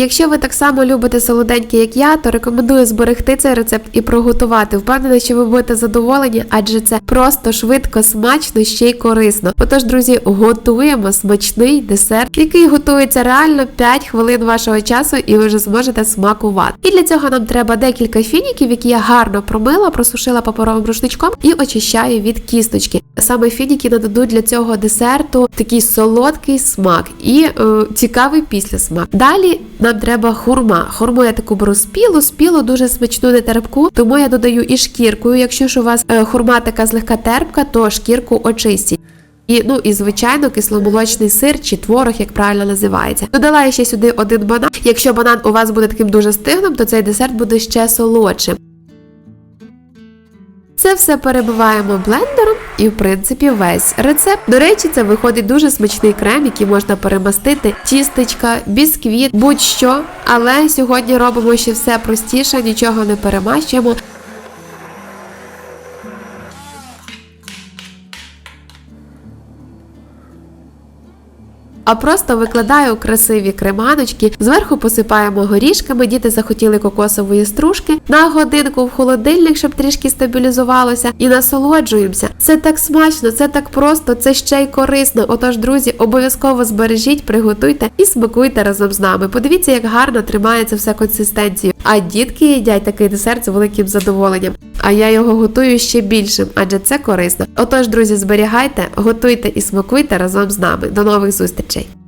Якщо ви так само любите солоденьке, як я, то рекомендую зберегти цей рецепт і приготувати. Впевнена, що ви будете задоволені, адже це просто швидко, смачно, ще й корисно. Отож, друзі, готуємо смачний десерт, який готується реально 5 хвилин вашого часу, і ви вже зможете смакувати. І для цього нам треба декілька фініків, які я гарно промила, просушила паперовим рушничком і очищаю від кісточки. Саме фініки нададуть для цього десерту такий солодкий смак і е, цікавий післясмак. Далі нам треба хурма. Хурму я таку беру спілу, спілу дуже смачну не терпку, тому я додаю і шкіркою. Якщо ж у вас е, хурма така злегка терпка, то шкірку очистіть. І, ну і звичайно, кисломолочний сир чи творог, як правильно називається. Додала я ще сюди один банан. Якщо банан у вас буде таким дуже стиглим, то цей десерт буде ще солодшим. Це все перебиваємо блендером і, в принципі, весь рецепт. До речі, це виходить дуже смачний крем, який можна перемастити, тістечка, бісквіт, будь-що. Але сьогодні робимо ще все простіше, нічого не перемащуємо. А просто викладаю красиві креманочки, зверху посипаємо горішками. Діти захотіли кокосової стружки на годинку в холодильник, щоб трішки стабілізувалося, і насолоджуємося. Це так смачно, це так просто, це ще й корисно. Отож, друзі, обов'язково збережіть, приготуйте і смакуйте разом з нами. Подивіться, як гарно тримається все консистенцію. А дітки їдять такий десерт з великим задоволенням. А я його готую ще більшим, адже це корисно. Отож, друзі, зберігайте, готуйте і смакуйте разом з нами. До нових зустрічей!